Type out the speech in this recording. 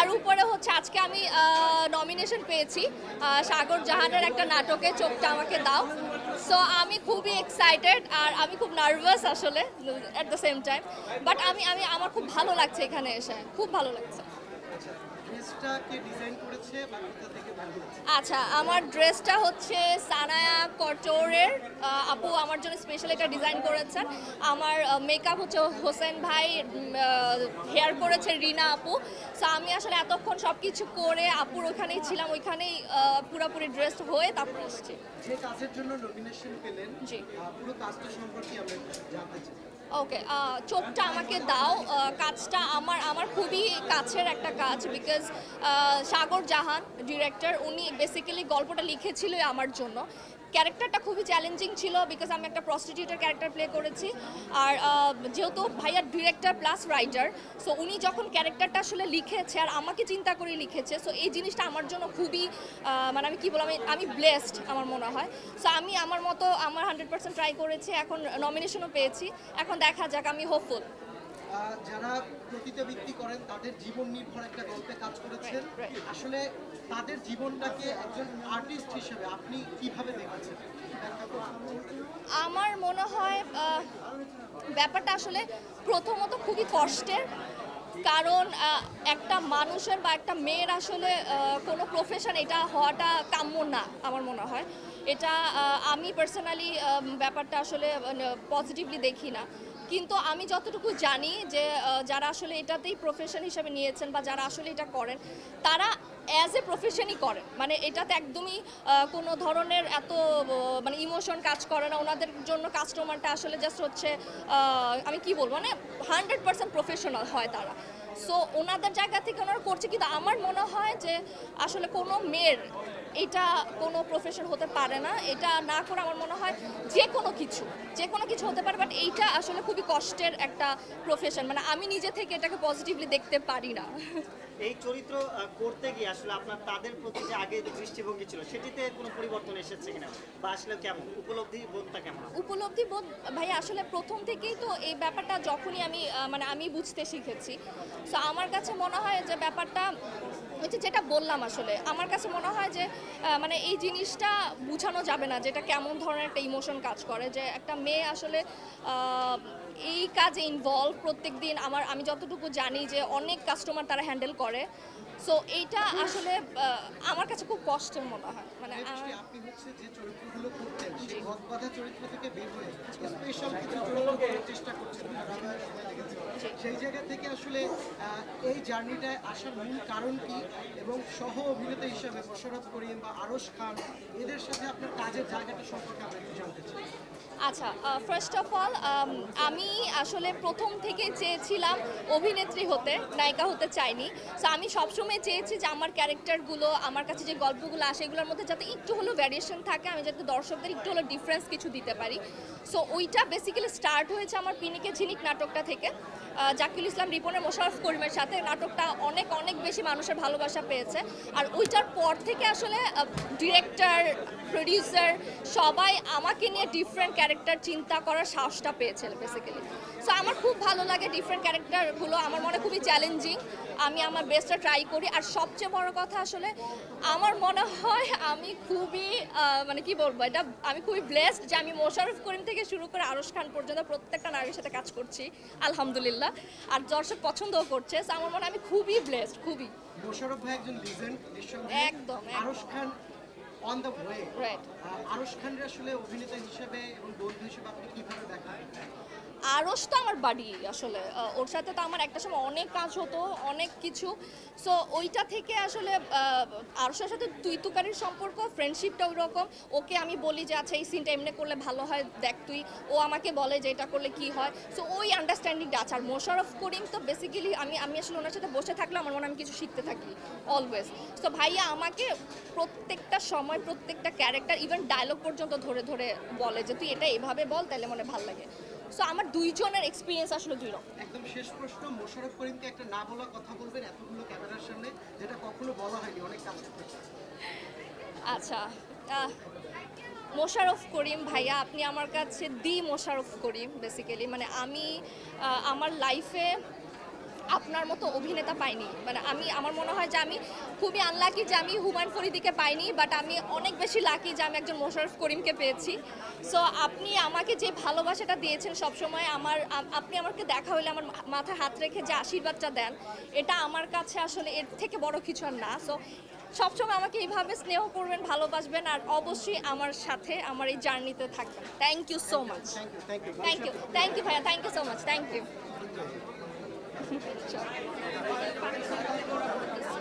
তার উপরে হচ্ছে আজকে আমি নমিনেশন পেয়েছি। সাগর জাহানের একটা নাটকে চোখটা আমাকে দাও। সো আমি খুবই এক্সাইটেড আর আমি খুব নার্ভাস আসলে at the same time but আমি আমি, আমার খুব ভালো লাগছে এখানে এসে। খুব ভালো লাগছে। আচ্ছা আমার ড্রেসটা হচ্ছে সানায়া কটোরের আপু আমার জন্য স্পেশাল এটা ডিজাইন করেছেন। আমার মেকআপ হচ্ছে হোসেন ভাই হেয়ার করেছে রিনা আপু। সো আমি আসলে এতক্ষণ সব কিছু করে আপুর ওখানেই ছিলাম ওইখানেই পুরোপুরি ড্রেস হয়ে তারপর এসেছি যে কাজের জন্য নমিনেশন পেলেন জি। পুরো কাজটা সম্পর্কে আমরা জানতে চাই। ওকে চোখটা আমাকে দাও। কাজটা আমার আমার খুবই কাছের একটা কাজ বিকজ সাগর জাহান ডিরেক্টর উনি বেসিক্যালি গল্পটা লিখেছিল আমার জন্য। ক্যারেক্টারটা খুবই চ্যালেঞ্জিং ছিল বিকজ আমি একটা প্রস্টিটিউটের ক্যারেক্টার প্লে করেছি। আর যেহেতু ভাইয়া ডিরেক্টর প্লাস রাইটার সো উনি যখন ক্যারেক্টারটা আসলে লিখেছে আর আমাকে চিন্তা করে লিখেছে সো এই জিনিসটা আমার জন্য খুবই মানে আমি কি বলব, আমি ব্লেসড আমার মনে হয়। সো আমি আমার মতো আমার হান্ড্রেড পার্সেন্ট ট্রাই করেছি, এখন নমিনেশনও পেয়েছি। এখন দেখা যাক, আমি হোপফুল যারা প্রতিযোগিতা করেন তাদের জীবন নির্ভর একটা গল্পে কাজ করেছেন. আসলে তাদের জীবনটাকে একজন আর্টিস্ট হিসেবে আপনি কীভাবে দেখেছেন? আমার মনে হয় ব্যাপারটা আসলে প্রথমত খুবই কষ্টের। কারণ একটা মানুষের বা একটা মেয়ের আসলে কোনো প্রফেশন এটা হওয়াটা কাম্য না আমার মনে হয়। এটা আমি পার্সোনালি ব্যাপারটা আসলে পজিটিভলি দেখি না। কিন্তু আমি যতটুকু জানি যে যারা আসলে এটাতেই প্রফেশন হিসেবে নিয়েছেন বা যারা আসলে এটা করেন, তারা অ্যাজ এ প্রফেশনই করেন। মানে এটাতে একদমই কোনো ধরনের এত মানে ইমোশন কাজ করে না। ওনাদের জন্য কাস্টমারটা আসলে জাস্ট হচ্ছে আমি কি বলব মানে হান্ড্রেড পার্সেন্ট প্রফেশনাল হয় তারা। সো ওনাদের জায়গা থেকে ওনারা করছে। কিন্তু আমার মনে হয় যে, আসলে কোনো মেয়ের এটা কোনো প্রফেশন হতে পারে না। এটা না করে আমার মনে হয় যে কোনো কিছু যে কোনো কিছু হতে পারে বাট এইটা আসলে খুবই কষ্টের একটা প্রফেশন মানে আমি নিজে থেকে এটাকে পজিটিভলি দেখতে পারি না। এই চরিত্র করতে গিয়ে আসলে আপনার তাদের প্রতি যে আগে দৃষ্টিভঙ্গি ছিল সেটিতে কোনো পরিবর্তন এসেছে কিনা? বা আসলে কেমন? উপলব্ধি বোধটা কেমন? উপলব্ধি বোধ ভাই আসলে প্রথম থেকেই তো এই ব্যাপারটা যখনই আমি মানে আমি বুঝতে শিখেছি। সো আমার কাছে মনে হয় যে ব্যাপারটা হচ্ছে যেটা বললাম আসলে আমার কাছে মনে হয় যে মানে এই জিনিসটা বোঝানো যাবে না যেটা কেমন ধরনের একটা ইমোশন কাজ করে। যে একটা মেয়ে আসলে এই কাজে ইনভলভ প্রত্যেক দিন আমার আমি যতটুকু জানি যে অনেক কাস্টমার তারা হ্যান্ডেল করে। সো এইটা আসলে আমার কাছে খুব কষ্টের মনে হয়। মানে আপনি হচ্ছে যে চরিত্রগুলো করতেন সেই চরিত্র থেকে বের হয়ে স্পেশাল কিছু চেষ্টা করছেন। আপনারা সময় লেগেছে। সেই জায়গা থেকে আসলে এই জার্নিটায় আসার মূল কারণ কি? এবং সহ অভিনেতা হিসাবে মোশাররফ করিম বা আরশ খান, এদের সাথে আপনার কাজের জায়গাটা সম্পর্কে আমরা একটু জানতে চাই। আচ্ছা ফার্স্ট অফ অল আমি আসলে প্রথম থেকে চেয়েছিলাম অভিনেত্রী হতে, নায়িকা হতে চাইনি। সো আমি সবসময় চেয়েছি যে আমার ক্যারেক্টারগুলো, আমার কাছে যে গল্পগুলো আসে, এগুলোর মধ্যে যাতে একটু হলেও ভ্যারিয়েশন থাকে, আমি যাতে দর্শকদের একটু হলেও ডিফারেন্স কিছু দিতে পারি। সো ওইটা বেসিক্যালি স্টার্ট হয়েছে আমার পিনিকে ঝিনিক নাটকটা থেকে। জাকির ইসলাম রিপনের মোশারফ করিমের সাথে নাটকটা অনেক অনেক বেশি মানুষের ভালোবাসা পেয়েছে। আর ওইটার পর থেকে আসলে ডিরেক্টর প্রডিউসার সবাই আমাকে নিয়ে ডিফারেন্ট ক্যারেক্টার চিন্তা করার সাহসটা পেয়েছে বেসিক্যালি সো আমার খুব ভালো লাগে ডিফারেন্ট ক্যারেক্টারগুলো আমার মনে খুবই চ্যালেঞ্জিং আমি আমার বেস্টটা ট্রাই করি। আর সবচেয়ে বড় কথা আসলে, আমার মনে হয় আমি খুবই মানে কি বলব, এটা আমি খুবই ব্লেসড যে আমি মোশারফ করিম থেকে শুরু করে আরশ খান পর্যন্ত প্রত্যেকটা নারীর সাথে কাজ করছি। আলহামদুলিল্লাহ। আর দর্শক পছন্দও করছে। সো আমার মনে আমি খুবই ব্লেসড খুবই। মোশাররফ ভাই একজন লিজেন্ড একদম। Arsh Khan on the way right Arsh খানের আসলে অভিনেতা হিসেবে এবং বন্ধু হিসেবে আপনি আরস তো আমার বাড়ি আসলে। ওর সাথে তো আমার একটা সময় অনেক কাজ হতো, অনেক কিছু। সো ওইটা থেকে আসলে আরসের সাথে তুই তুকারির সম্পর্ক ফ্রেন্ডশিপটা ওই রকম ওকে আমি বলি যে আচ্ছা এই সিনটা এমনি করলে ভালো হয়, দেখ তুই। ও আমাকে বলে যে, এটা করলে কি হয়? সো ওই আন্ডারস্ট্যান্ডিংটা আছে। আর মোশারফ করিম তো বেসিক্যালি আমি আমি আসলে ওনার সাথে বসে থাকলে আমার মনে আমি কিছু শিখতে থাকি অলওয়েজ সো ভাইয়া আমাকে প্রত্যেকটা সময়, প্রত্যেকটা ক্যারেক্টার ইভেন ডায়লগ পর্যন্ত ধরে ধরে বলে যে, তুই এটা এভাবে বল, তাহলে মনে ভালো লাগে। আমার দুইজনের এক্সপিরিয়েন্স আসলে দুই রকম। একদম শেষ প্রশ্ন মোশারফ করিমকে একটা না বলা কথা বলবেন এতগুলো ক্যামেরার সামনে যেটা কখনো বলা হয়নি অনেক কাজ আচ্ছা মোশারফ করিম ভাইয়া আপনি আমার কাছে দি মোশারফ করিম বেসিক্যালি মানে আমি আমার লাইফে আপনার মতো অভিনেতা পাইনি। মানে আমি আমার মনে হয় যে আমি খুবই আনলাকি যে আমি হুমায়ুন ফরিদিকে পাইনি বাট আমি অনেক বেশি লাকি যে আমি একজন মোশারফ করিমকে পেয়েছি। সো আপনি আমাকে যে ভালোবাসাটা দিয়েছেন সবসময় আমার আপনি আমাকে দেখা হলে আমার মাথায় হাত রেখে যে আশীর্বাদটা দেন এটা আমার কাছে আসলে এর থেকে বড় কিছু আর না। সো সবসময় আমাকে এইভাবে স্নেহ করবেন ভালোবাসবেন আর অবশ্যই আমার সাথে আমার এই জার্নিতে থাকবেন। Thank you so much thank you thank you thank you ভাইয়া thank you so much thank you Ciao.